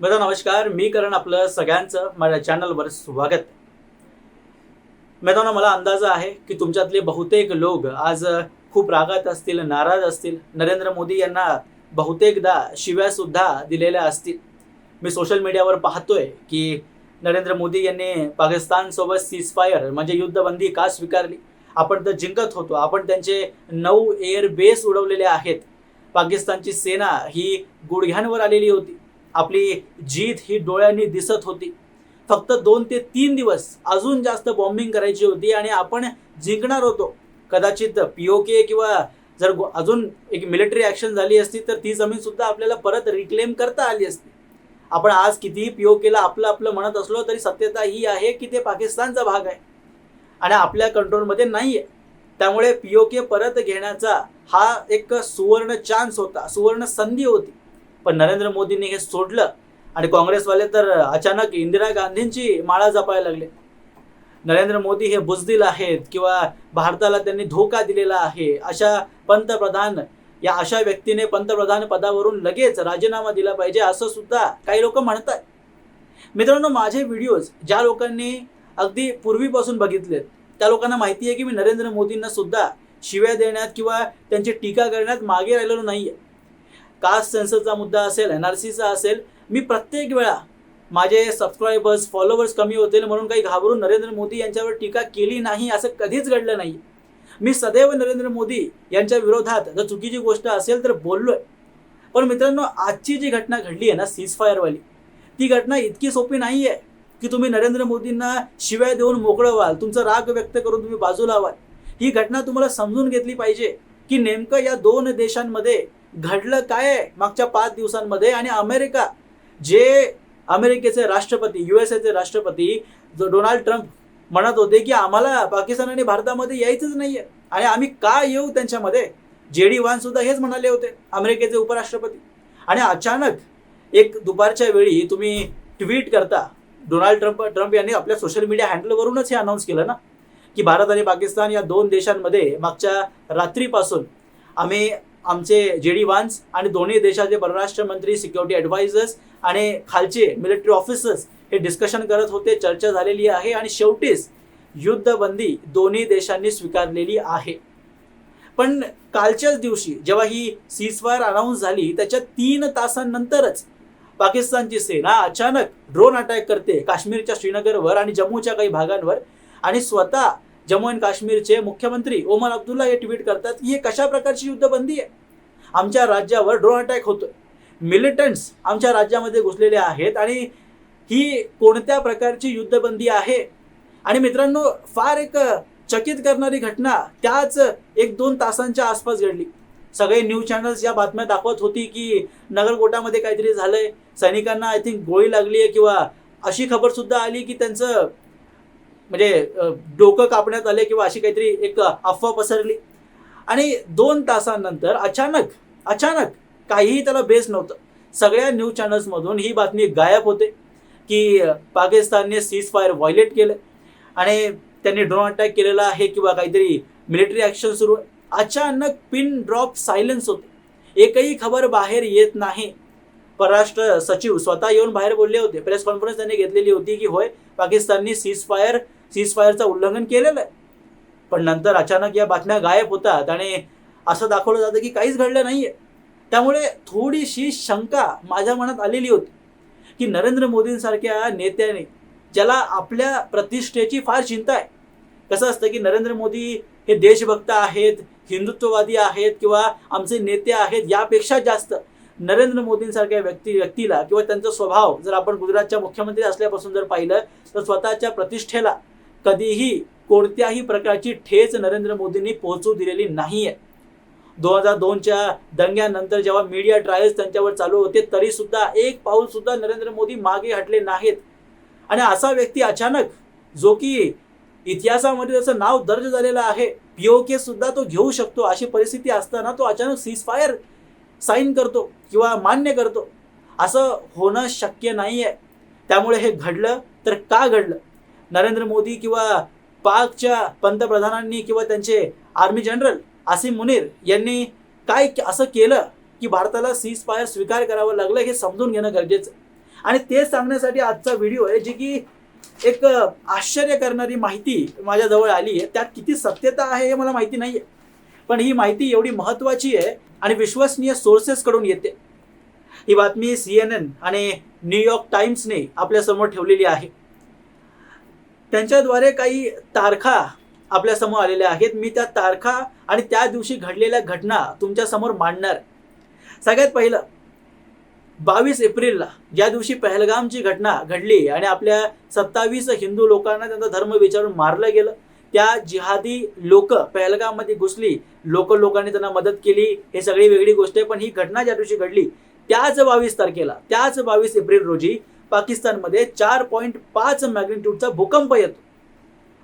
मित्र नमस्कार. मी करण आपलं सगळ्यांचं माझ्या चॅनलवर स्वागत. मित्रांनो मला अंदाज आहे की तुमच्यातले बहुतेक लोक आज खूप रागात असतील नाराज असतील. नरेंद्र मोदी यांना बहुतेकदा शिव्या सुद्धा दिलेल्या असतील. मी सोशल मीडियावर पाहतोय की नरेंद्र मोदी यांनी पाकिस्तानसोबत सीजफायर म्हणजे युद्धबंदी का स्वीकारली? आपण तर जिंकत होतो. आपण त्यांचे नऊ एअर बेस उडवलेले आहेत. पाकिस्तानची सेना ही गुडघ्यांवर आलेली होती. आपली जीत ही डोळ्यांनी दिसत होती. फक्त दोन ते तीन दिवस अजून जास्त बॉम्बिंग करायची होती आणि आपण जिंकणार होतो. कदाचित पीओके किंवा जर अजून एक मिलिटरी ॲक्शन झाली असती तर ती जमीन सुद्धा आपल्याला परत रिक्लेम करता आली असती. आपण आज कितीही पीओकेला आपलं आपलं म्हणत असलो तरी सत्यता ही आहे की ते पाकिस्तानचा भाग आहे. आणि आपल्या कंट्रोलमध्ये नाही आहे त्यामुळे पीओके परत घेण्याचा हा एक सुवर्ण चान्स होता सुवर्ण संधी होती. पण नरेंद्र मोदींनी हे सोडलं आणि काँग्रेसवाले तर अचानक इंदिरा गांधींची माळा जपायला लागले. नरेंद्र मोदी हे बुजदिल आहेत किंवा भारताला त्यांनी धोका दिलेला आहे अशा पंतप्रधान या अशा व्यक्तीने पंतप्रधान पदावरून लगेच राजीनामा दिला पाहिजे असं सुद्धा काही लोक म्हणतात मित्रांनो माझे व्हिडिओज ज्या लोकांनी अगदी पूर्वीपासून बघितलेत त्या लोकांना माहिती आहे की मी नरेंद्र मोदींना सुद्धा शिव्या देण्यात किंवा त्यांची टीका करण्यात मागे राहिलेलो नाहीये. कास्ट सेन्सरचा मुद्दा असेल एन आर सीचा असेल मी प्रत्येक वेळा माझे सबस्क्रायबर्स फॉलोअर्स कमी होतील म्हणून काही घाबरून नरेंद्र मोदी यांच्यावर टीका केली नाही असं कधीच घडलं नाही. मी सदैव नरेंद्र मोदी यांच्या विरोधात जर चुकीची गोष्ट असेल तर बोललोय. पण मित्रांनो आजची जी घटना घडली आहे ना सीज फायरवाली ती घटना इतकी सोपी नाही आहे की तुम्ही नरेंद्र मोदींना शिवाय देऊन मोकळं व्हाल तुमचा राग व्यक्त करून तुम्ही बाजूला व्हाल ही घटना तुम्हाला समजून घेतली पाहिजे की नेमकं या दोन देशांमध्ये घडलं काय मागच्या पाच दिवसांमध्ये? आणि अमेरिका जे अमेरिकेचे राष्ट्रपती यू एस एचे राष्ट्रपती जो डोनाल्ड ट्रम्प म्हणत होते की आम्हाला पाकिस्तान आणि भारतामध्ये यायचंच नाहीये. आणि आम्ही का येऊ त्यांच्यामध्ये? जे डी वान सुद्धा हेच म्हणाले होते अमेरिकेचे उपराष्ट्रपती. आणि अचानक एक दुपारच्या वेळी तुम्ही ट्विट करता डोनाल्ड ट्रम्प ट्रम्प यांनी आपल्या सोशल मीडिया हँडलवरूनच हे अनाऊन्स केलं ना? की भारत आणि पाकिस्तान या दोन देशांमध्ये मागच्या रात्रीपासून आम्ही आमचे जे डी वान्स आणि दोन्ही देशाचे परराष्ट्र मंत्री सिक्युरिटी ॲडवायझर्स आणि खालचे मिलिटरी ऑफिसर्स हे डिस्कशन करत होते चर्चा झालेली आहे आणि शेवटीच युद्धबंदी दोन्ही देशांनी स्वीकारलेली आहे. पण कालच्याच दिवशी जेव्हा ही सीजफायर अनाऊन्स झाली त्याच्या तीन तासांनंतरच पाकिस्तानची सेना अचानक ड्रोन अटॅक करते काश्मीरच्या श्रीनगरवर आणि जम्मूच्या काही भागांवर आणि स्वतः जम्मू अँड काश्मीरचे मुख्यमंत्री ओमर अब्दुल्ला हे ट्विट करतात की हे कशा प्रकारची युद्धबंदी आहे? आमच्या राज्यावर ड्रोन अटॅक होतोय. मिलिटंट्स आमच्या राज्यामध्ये घुसलेले आहेत आणि ही कोणत्या प्रकारची युद्धबंदी आहे? आणि मित्रांनो फार एक चकित करणारी घटना त्याच एक दोन तासांच्या आसपास घडली. सगळे न्यूज चॅनल्स या बातम्या दाखवत होती की नगरकोटामध्ये काहीतरी झालंय. सैनिकांना आय थिंक गोळी लागली आहे किंवा अशी खबर सुद्धा आली की त्यांचं म्हणजे डोकं कापण्यात आले किंवा अशी काहीतरी एक अफवा पसरली. आणि दोन तासांनंतर अचानक अचानक काहीही त्याला बेस नव्हतं. सगळ्या न्यूज चॅनल्समधून ही बातमी गायब होते की पाकिस्तानने सीज फायर व्हायलेट केलं. आणि त्यांनी ड्रोन अटॅक केलेला आहे किंवा काहीतरी मिलिटरी ॲक्शन सुरू आहे. अचानक पिन ड्रॉप सायलेन्स होते. एकही खबर बाहेर येत नाही. परराष्ट्र सचिव स्वतः येऊन बाहेर बोलले होते. प्रेस कॉन्फरन्स त्यांनी घेतलेली होती की होय पाकिस्ताननी सीज फायर सीज फायरचं उल्लंघन केलेलं आहे. पण नंतर अचानक या बातम्या गायब होतात आणि असं दाखवलं जातं की काहीच घडलं नाही आहे त्यामुळे थोडीशी शंका माझ्या मनात आलेली होती की नरेंद्र मोदींसारख्या नेत्याने ज्याला आपल्या प्रतिष्ठेची फार चिंता आहे कसं असतं की नरेंद्र मोदी हे देशभक्त आहेत हिंदुत्ववादी आहेत किंवा आमचे नेते आहेत यापेक्षा जास्त नरेंद्र मोदींसारख्या व्यक्ती व्यक्तीला किंवा त्यांचा स्वभाव जर आपण गुजरातच्या मुख्यमंत्री असल्यापासून जर पाहिलं तर स्वतःच्या प्रतिष्ठेला कधीही कोणत्याही प्रकारची ठेच नरेंद्र मोदींनी पोहोचू दिलेली नाही आहे दोन हजार दोनच्या दंग्यानंतर जेव्हा मीडिया ट्रायल्स त्यांच्यावर चालू होते तरी सुद्धा एक पाऊल सुद्धा नरेंद्र मोदी मागे हटले नाहीत. आणि असा व्यक्ती अचानक जो की इतिहासामध्ये त्याचं नाव दर्ज झालेलं आहे पीओके सुद्धा तो घेऊ शकतो. अशी परिस्थिती असताना तो अचानक सीजफायर साईन करतो किंवा मान्य करतो. असं होणं शक्य नाही आहे त्यामुळे हे घडलं तर का घडलं? नरेंद्र मोदी किंवा पाकच्या पंतप्रधानांनी किंवा त्यांचे आर्मी जनरल आसिम मुनीर यांनी काय असं केलं की भारताला सीज फायर स्वीकार करावं लागलं हे समजून घेणं गरजेचं आणि ते सांगण्यासाठी आजचा व्हिडिओ आहे जी की एक आश्चर्य करणारी माहिती माझ्याजवळ आली आहे. त्यात किती सत्यता आहे हे मला माहिती नाही आहे पण ही माहिती एवढी महत्त्वाची आहे आणि विश्वसनीय सोर्सेसकडून येते. ही बातमी सी एन एन आणि न्यूयॉर्क टाइम्सने आपल्यासमोर ठेवलेली आहे. त्यांच्याद्वारे काही तारखा आपल्यासमोर आलेल्या आहेत. मी त्या तारखा आणि त्या दिवशी घडलेल्या घटना तुमच्यासमोर मांडणार. सगळ्यात पहिलं बावीस एप्रिलला ज्या दिवशी पहलगामची घटना घडली आणि आपल्या सत्तावीस हिंदू लोकांना त्यांचा धर्म विचारून मारलं गेलं त्या जिहादी लोक पहलगाममध्ये घुसली. लोक लोकांनी त्यांना मदत केली. हे सगळी वेगळी गोष्ट आहे पण ही घटना ज्या दिवशी घडली त्याच बावीस तारखेला त्याच बावीस एप्रिल रोजी पाकिस्तानमध्ये चार पॉईंट पाच मॅग्निट्यूडचा भूकंप येतो.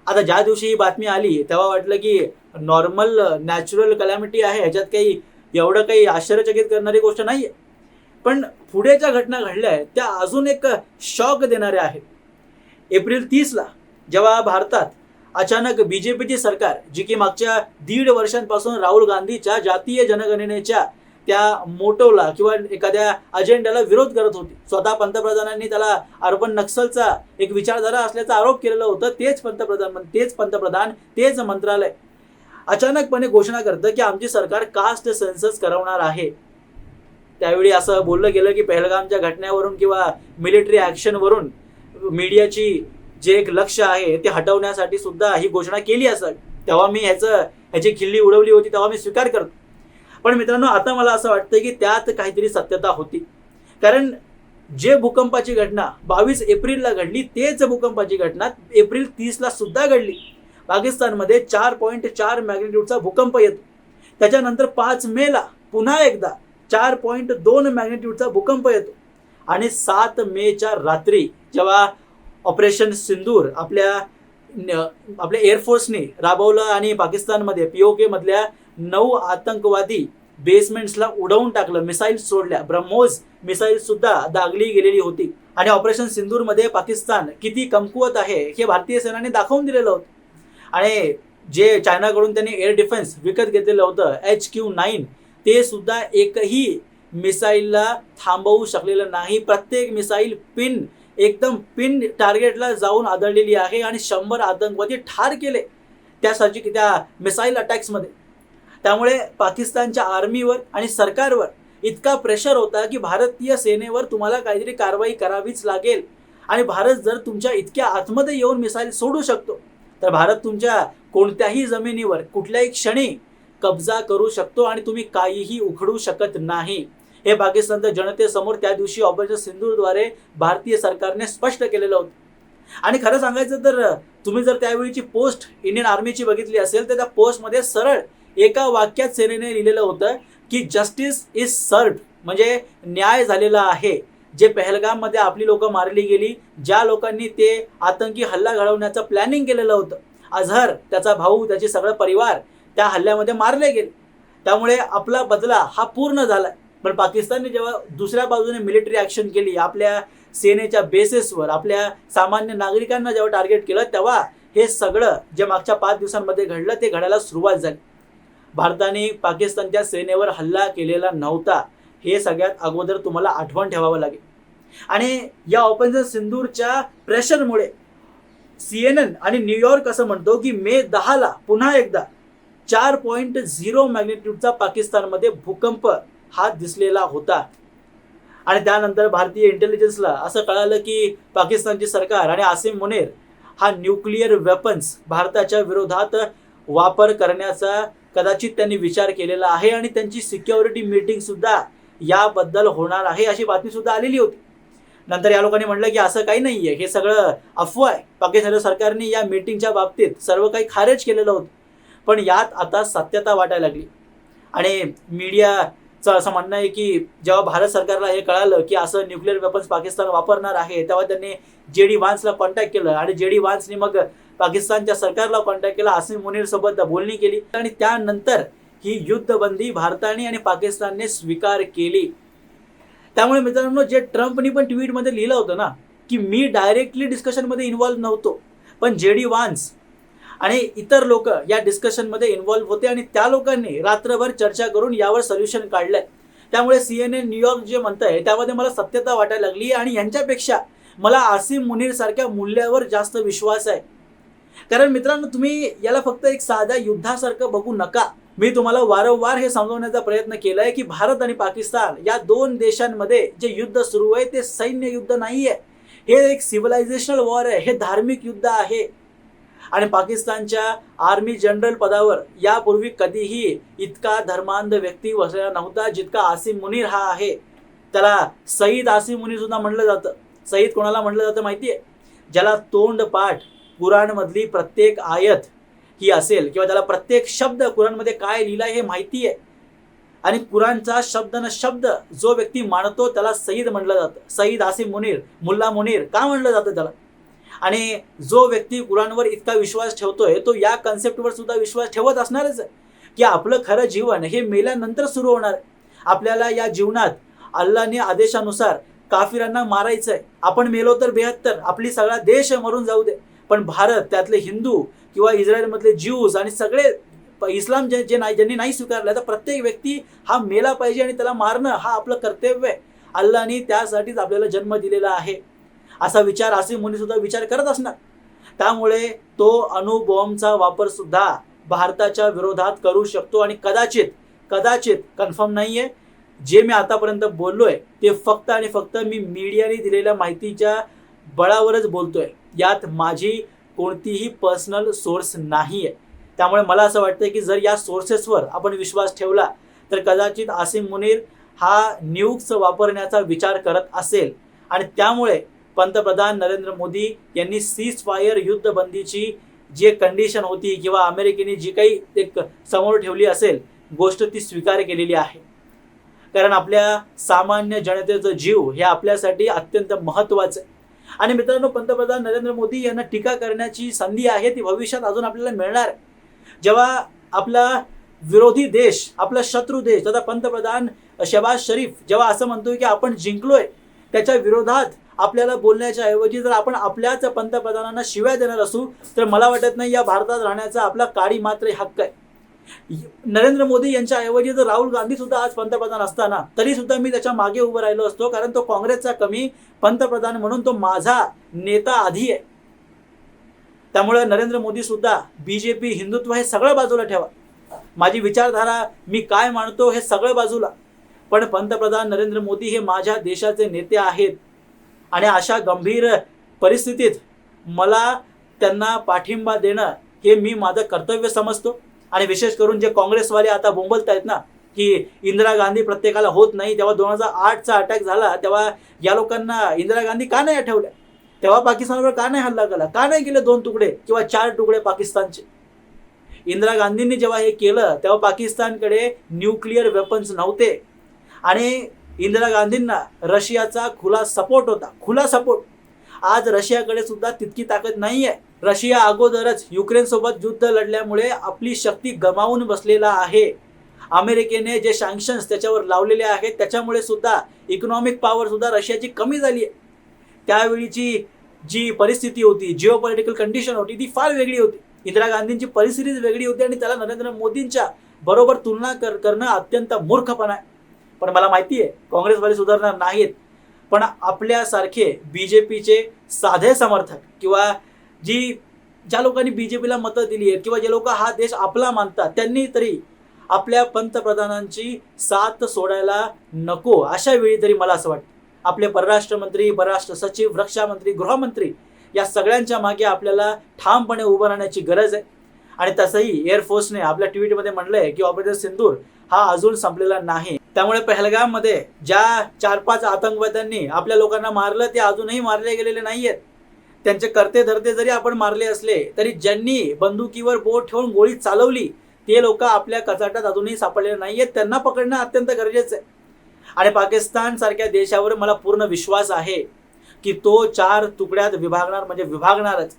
आता ज्या दिवशी ही बातमी आली तेव्हा वाटलं की नॉर्मल नॅचरल कलॅमिटी आहे. ह्याच्यात काही एवढं काही आश्चर्यचकित करणारी गोष्ट नाही आहे पण पुढे ज्या घटना घडल्या आहेत त्या अजून एक शॉक देणाऱ्या आहेत. एप्रिल तीसला जेव्हा भारतात अचानक बीजेपीची सरकार जी की मागच्या दीड वर्षांपासून राहुल गांधीच्या जातीय जनगणनेच्या त्या मोटोला किंवा एखाद्या अजेंड्याला विरोध करत होती. स्वतः पंतप्रधानांनी त्याला अर्बन नक्सलचा एक विचारधारा असल्याचा आरोप केलेला होता. तेच पंतप्रधान तेच पंतप्रधान तेच मंत्रालय. अचानकपणे घोषणा करतं की आमची सरकार कास्ट सेन्सस करवणार आहे. त्यावेळी असं बोललं गेलं की पहलगामच्या घटनेवरून किंवा मिलिटरी ॲक्शनवरून मीडियाची जे एक लक्ष आहे ते हटवण्यासाठी सुद्धा ही घोषणा केली असेल. तेव्हा मी ह्याचं ह्याची खिल्ली उडवली होती तेव्हा मी स्वीकार करतो. पण मित्रांनो आता मला असं वाटतं की त्यात काहीतरी सत्यता होती. कारण जे भूकंपाची घटना बावीस एप्रिलला घडली तेच भूकंपाची घटना एप्रिल तीसला सुद्धा घडली. पाकिस्तानमध्ये चार पॉईंट चार मॅग्नेट्यूडचा भूकंप येतो. त्याच्यानंतर पाच मेला पुन्हा एकदा चार पॉईंट दोन मॅग्नेट्यूडचा भूकंप येतो. आणि सात मेच्या रात्री जेव्हा ऑपरेशन सिंदूर आपल्या आपल्या एअरफोर्सने राबवलं आणि पाकिस्तानमध्ये पीओके मधल्या नऊ आतंकवादी बेसमेंट्सला उडवून टाकलं मिसाईल सोडल्या. ब्रह्मोस मिसाईल सुद्धा दागली गेलेली होती. आणि ऑपरेशन सिंदूरमध्ये पाकिस्तान किती कमकुवत आहे हे भारतीय सेनाने दाखवून दिलेलं होतं. आणि जे चायनाकडून त्यांनी एअर डिफेन्स विकत घेतलेलं होतं एच क्यू नाईन ते सुद्धा एकही मिसाईलला थांबवू शकलेलं नाही. प्रत्येक मिसाईल पिन एकदम पिन टार्गेटला जाऊन आदळलेली आहे आणि शंभर आतंकवादी ठार केले. त्यासाठी त्या मिसाईल अटॅक्समध्ये त्यामुळे पाकिस्तानच्या आर्मीवर आणि सरकारवर इतका प्रेशर होता की भारतीय सेनेवर तुम्हाला काहीतरी कारवाई करावीच लागेल. आणि भारत जर तुमच्या इतक्या आतमध्ये येऊन मिसाईल सोडू शकतो तर भारत तुमच्या कोणत्याही जमिनीवर कुठल्याही क्षणी कब्जा करू शकतो आणि तुम्ही काहीही उखडू शकत नाही. हे पाकिस्तानच्या जनतेसमोर त्या दिवशी ऑपरेशन सिंधूरद्वारे भारतीय सरकारने स्पष्ट केलेलं होतं. आणि खरं सांगायचं तर तुम्ही जर त्यावेळीची पोस्ट इंडियन आर्मीची बघितली असेल तर त्या पोस्टमध्ये सरळ एका वाक्यात सेनेने लिहिलेलं होतं की जस्टिस इज सर्ट म्हणजे न्याय झालेला आहे. जे पहलगाममध्ये आपली लोकं मारली गेली ज्या लोकांनी ते आतंकी हल्ला घडवण्याचं प्लॅनिंग केलेलं होतं. अझहर त्याचा भाऊ त्याचे सगळं परिवार त्या हल्ल्यामध्ये मारले गेले. त्यामुळे आपला बदला हा पूर्ण झाला पण पाकिस्तानने जेव्हा दुसऱ्या बाजूने मिलिटरी ॲक्शन केली आपल्या सेनेच्या बेसेसवर आपल्या सामान्य नागरिकांना जेव्हा टार्गेट केलं तेव्हा हे सगळं जे मागच्या पाच दिवसांमध्ये घडलं ते घडायला सुरुवात झाली. भारताने पाकिस्तानच्या सेनेवर हल्ला केलेला नव्हता. हे सगळ्यात अगोदर तुम्हाला आठवण ठेवावं लागेल. आणि या ऑपरेशन सिंदूरच्या प्रेशरमुळे सी एन एन आणि न्यूयॉर्क असं म्हणतो की मे दहाला पुन्हा एकदा चार पॉईंट झिरो मॅग्नेट्यूडचा पाकिस्तानमध्ये भूकंप हा दिसलेला होता. आणि त्यानंतर भारतीय इंटेलिजन्सला असं कळालं की पाकिस्तानची सरकार आणि आसिम मुनेर हा न्यूक्लिअर वेपन्स भारताच्या विरोधात वापर करण्याचा कदाचित त्यांनी विचार केलेला आहे आणि त्यांची सिक्युरिटी मीटिंग सुद्धा याबद्दल होणार आहे अशी बातमी सुद्धा आलेली होती. नंतर या लोकांनी म्हटलं की असं काही नाहीये. हे सगळं अफवा आहे. पाकिस्तान सरकारने या मीटिंगच्या बाबतीत सर्व काही खारेज केलेलं होतं. पण यात आता सत्यता वाटायला लागली. आणि मीडियाचं असं म्हणणं आहे की जेव्हा भारत सरकारला हे कळालं की असं न्यूक्लिअर वेपन्स पाकिस्तान वापरणार आहे तेव्हा त्यांनी जे डी वान्सला कॉन्टॅक्ट केलं आणि जे डी वान्सनी मग पाकिस्तानच्या सरकारला कॉन्टॅक्ट केला आसिम मुनीर सोबत बोलणी केली. आणि त्यानंतर ही युद्धबंदी भारताने आणि पाकिस्तानने स्वीकार केली. त्यामुळे मित्रांनो जे ट्रम्पनी पण ट्विटमध्ये लिहिलं होतं ना की मी डायरेक्टली डिस्कशनमध्ये इन्व्हॉल्व्ह नव्हतो पण जे डी वान्स आणि इतर लोक या डिस्कशनमध्ये इन्व्हॉल्व्ह होते आणि त्या लोकांनी रात्रभर चर्चा करून यावर सोल्युशन काढलंय. त्यामुळे सी एन एन न्यूयॉर्क जे म्हणतंय त्यामध्ये मला सत्यता वाटायला लागली आणि यांच्यापेक्षा मला आसिम मुनीर सारख्या मूल्यावर जास्त विश्वास आहे. कारण मित्रांनो तुम्ही याला फक्त एक साध्या युद्धासारखं बघू नका. मी तुम्हाला वारंवार हे समजवण्याचा प्रयत्न केलाय की भारत आणि पाकिस्तान या दोन देशांमध्ये जे युद्ध सुरू आहे ते सैन्य युद्ध नाहीये. हे एक सिव्हिलायझेशनल वॉर आहे हे धार्मिक युद्ध आहे. आणि पाकिस्तानच्या आर्मी जनरल पदावर यापूर्वी कधीही इतका धर्मांध व्यक्ती बसलेला नव्हता जितका आसिम मुनीर हा आहे. त्याला सईद आसिम मुनीर सुद्धा म्हणलं जातं. सईद कोणाला म्हणलं जातं माहितीये? ज्याला तोंड पाठ कुराणमधली प्रत्येक आयत ही असेल किंवा त्याला प्रत्येक शब्द कुराणमध्ये काय लिहिलाय हे माहिती आहे. आणि कुराणचा शब्द न शब्द जो व्यक्ती मानतो त्याला सईद म्हटलं जातं. सईद आसिम मुनीर मुल्ला मुनीर का म्हणलं जातं त्याला? आणि जो व्यक्ती कुराणवर इतका विश्वास ठेवतोय तो या कन्सेप्टवर सुद्धा विश्वास ठेवत असणारच आहे. की आपलं खरं जीवन हे मेल्यानंतर सुरू होणार आपल्याला या जीवनात अल्लाने आदेशानुसार काफिरांना मारायचं आहे आपण मेलो तर बेहत्तर आपली सगळा देश मरून जाऊ दे. पण भारत त्यातले हिंदू किंवा इस्रायलमधले ज्यूज आणि सगळे प- इस्लाम जे जे नाही ज्यांनी नाही स्वीकारलं तर प्रत्येक व्यक्ती हा मेला पाहिजे आणि त्याला मारणं हा आपलं कर्तव्य आहे. अल्लानी त्यासाठीच आपल्याला जन्म दिलेला आहे. असा विचार असे मुनी सुद्धा विचार करत असणार. त्यामुळे तो अणुबॉम्बचा वापर सुद्धा भारताच्या विरोधात करू शकतो आणि कदाचित कदाचित कन्फर्म आहे जे मी आतापर्यंत बोललोय ते फक्त आणि फक्त मी मीडियाने दिलेल्या माहितीच्या बळावरच बोलतोय. यात माझी कोणतीही पर्सनल सोर्स नाही आहे त्यामुळे मला असं वाटतं की जर या सोर्सेसवर आपण विश्वास ठेवला तर कदाचित आसिम मुनीर हा न्यूक्स वापरण्याचा विचार करत असेल. आणि त्यामुळे पंतप्रधान नरेंद्र मोदी यांनी सीज फायर युद्धबंदीची जी कंडिशन होती किंवा अमेरिकेने जी काही एक समोर ठेवली असेल गोष्ट ती स्वीकार केलेली आहे. कारण आपल्या सामान्य जनतेचं जीव हे आपल्यासाठी अत्यंत महत्त्वाचं आहे. आणि मित्रांनो पंतप्रधान नरेंद्र मोदी यांना टीका करण्याची संधी आहे ती भविष्यात अजून आपल्याला मिळणार आहे. जेव्हा आपला विरोधी देश आपला शत्रू देश तथा पंतप्रधान शहबाज शरीफ जेव्हा असं म्हणतोय की आपण जिंकलोय त्याच्या विरोधात आपल्याला बोलण्याच्या ऐवजी जर आपण आपल्याच पंतप्रधानांना शिव्या देणार असू तर मला वाटत नाही या भारतात राहण्याचा आपला काळी मात्र हक्क आहे. नरेंद्र मोदी यांच्या ऐवजी जर राहुल गांधी सुद्धा आज पंतप्रधान असताना तरी सुद्धा मी त्याच्यामागे उभं राहिलो असतो कारण तो काँग्रेसचा कमी पंतप्रधान म्हणून तो माझा नेता आधी आहे. त्यामुळे नरेंद्र मोदी सुद्धा बीजेपी हिंदुत्व हे सगळं बाजूला ठेवा. माझी विचारधारा मी काय मानतो हे सगळं बाजूला. पण पंतप्रधान नरेंद्र मोदी हे माझ्या देशाचे नेते आहेत. आणि अशा गंभीर परिस्थितीत मला त्यांना पाठिंबा देणं हे मी माझं कर्तव्य समजतो. आणि विशेष करून जे काँग्रेसवाले आता बोंबलत आहेत ना की इंदिरा गांधी प्रत्येकाला होत नाही तेव्हा दोन हजार आठचा अटॅक झाला तेव्हा या लोकांना इंदिरा गांधी का नाही आठवल्या? तेव्हा पाकिस्तानवर का नाही हल्ला केला? का नाही केले दोन तुकडे किंवा चार तुकडे पाकिस्तानचे? इंदिरा गांधींनी जेव्हा हे केलं तेव्हा पाकिस्तानकडे न्यूक्लिअर वेपन्स नव्हते. आणि इंदिरा गांधींना रशियाचा खुला सपोर्ट होता खुला सपोर्ट आज रशियाकडे सुद्धा तितकी ताकद नाही आहे रशिया अगोदरच युक्रेनसोबत युद्ध लढल्यामुळे आपली शक्ती गमावून बसलेला आहे. अमेरिकेने जे सँक्शन्स त्याच्यावर लावलेले आहेत त्याच्यामुळे सुद्धा इकॉनॉमिक पॉवर सुद्धा रशियाची कमी झाली आहे. त्यावेळीची जी परिस्थिती होती जिओ पॉलिटिकल कंडिशन होती ती फार वेगळी होती. इंदिरा गांधींची परिस्थितीच वेगळी होती आणि त्याला नरेंद्र मोदींच्या बरोबर तुलना कर करणं अत्यंत मूर्खपणा आहे. पण मला माहिती आहे काँग्रेसवाले सुधारणार नाहीत. पण आपल्यासारखे बी जे पीचे साधे समर्थक किंवा जी ज्या लोकांनी बी जे पीला मतं दिली आहेत किंवा जे लोक हा देश आपला मानतात त्यांनी तरी आपल्या पंतप्रधानांची साथ सोडायला नको अशा वेळी तरी मला असं वाटतं. आपले परराष्ट्र मंत्री परराष्ट्र सचिव रक्षामंत्री गृहमंत्री या सगळ्यांच्या मागे आपल्याला ठामपणे उभं राहण्याची गरज आहे. आणि तसंही एअरफोर्सने आपल्या ट्विटमध्ये म्हणलंय की ऑपरेटर सिंदूर हा अजून संपलेला नाही. त्यामुळे पहलगाममध्ये ज्या चार पाच आतंकवाद्यांनी आपल्या लोकांना मारलं ते अजूनही मारले गेलेले नाहीयेत. त्यांचे करते धरते जरी आपण मारले असले तरी ज्यांनी बंदुकीवर बोट ठेवून गोळी चालवली ते लोक आपल्या कचाट्यात अजूनही सापडलेले नाहीयेत. त्यांना पकडणं अत्यंत गरजेचं आहे. आणि पाकिस्तान सारख्या देशावर मला पूर्ण विश्वास आहे की तो चार तुकड्यात विभागणार म्हणजे विभागणारच.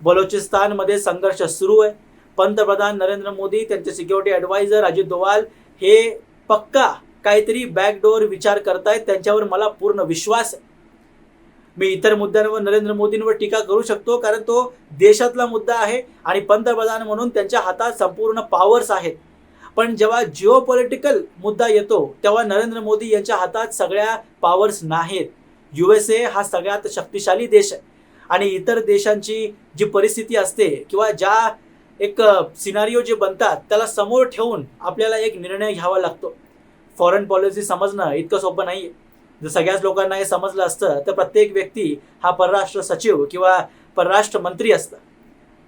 बलोचिस्तानमध्ये संघर्ष सुरू आहे. पंतप्रधान नरेंद्र मोदी त्यांचे सिक्युरिटी ॲडवायझर अजित दोवाल हे पक्का काहीतरी बॅकडोअर विचार करतायत. त्यांच्यावर मला पूर्ण विश्वास आहे. मी इतर मुद्द्यांवर नरेंद्र मोदींवर टीका करू शकतो कारण तो देशातला मुद्दा आहे आणि पंतप्रधान म्हणून त्यांच्या हातात संपूर्ण पॉवर्स आहेत. पण जेव्हा जिओ पॉलिटिकल मुद्दा येतो तेव्हा नरेंद्र मोदी यांच्या हातात सगळ्या पॉवर्स नाहीत. यू एस ए हा सगळ्यात शक्तिशाली देश आहे. आणि इतर देशांची जी परिस्थिती असते किंवा ज्या एक सिनारिओ जे बनतात त्याला समोर ठेवून आपल्याला एक निर्णय घ्यावा लागतो. फॉरेन पॉलिसी समजणं इतकं सोपं नाही आहे जर सगळ्याच लोकांना हे समजलं असतं तर प्रत्येक व्यक्ती हा परराष्ट्र सचिव किंवा परराष्ट्र मंत्री असतं.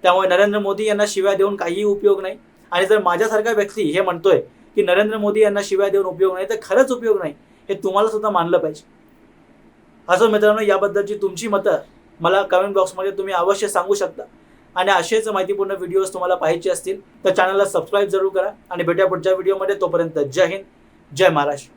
त्यामुळे नरेंद्र मोदी यांना शिव्या देऊन काहीही उपयोग नाही. आणि जर माझ्यासारखा व्यक्ती हे म्हणतोय की नरेंद्र मोदी यांना शिव्या देऊन उपयोग नाही तर खरंच उपयोग नाही हे तुम्हाला सुद्धा मानलं पाहिजे. असं मित्रांनो याबद्दलची तुमची मतं मला कमेंट बॉक्समध्ये तुम्ही अवश्य सांगू शकता. आणि असेच माहितीपूर्ण व्हिडिओज तुम्हाला पाहायचे असतील तर चॅनलला सबस्क्राईब जरूर करा. आणि भेटूया पुढच्या व्हिडिओमध्ये तोपर्यंत जय हिंद जय महाराष्ट्र.